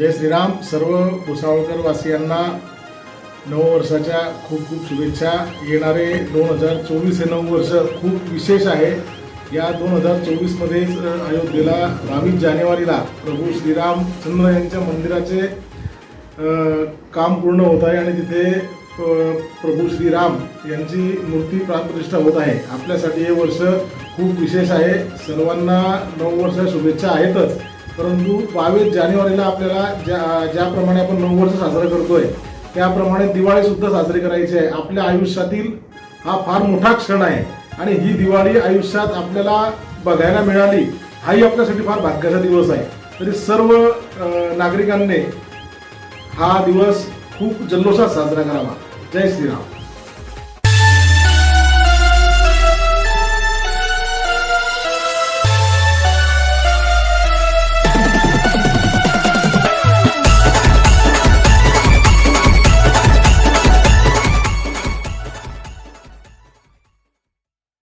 जय श्रीराम. सर्व भुसावळकर वासियांना नववर्षाच्या खूप खूप शुभेच्छा. येणारे दोन हजार चोवीस हे नऊ वर्ष खूप विशेष आहे. या दोन हजार चोवीसमध्येच अयोध्येला बावीस जानेवारीला प्रभू श्रीरामचंद्र यांच्या मंदिराचे काम पूर्ण होत आहे आणि तिथे प्रभू श्रीराम यांची मूर्ती प्राणप्रतिष्ठा होत आहे. आपल्यासाठी हे वर्ष खूप विशेष आहे. सर्वांना नऊ वर्ष शुभेच्छा आहेतच. परंतु बावीस जानेवारीला आपल्याला ज्या ज्याप्रमाणे आपण नववर्ष साजरं करतोय त्याप्रमाणे दिवाळीसुद्धा साजरी करायची आहे. आपल्या आयुष्यातील हा फार मोठा क्षण आहे. आणि ही दिवाळी आयुष्यात आपल्याला बघायला मिळाली हाही आपल्यासाठी फार भाग्याचा दिवस आहे. तरी सर्व नागरिकांनी हा दिवस खूप जल्लोषात साजरा करावा. जय श्रीराम.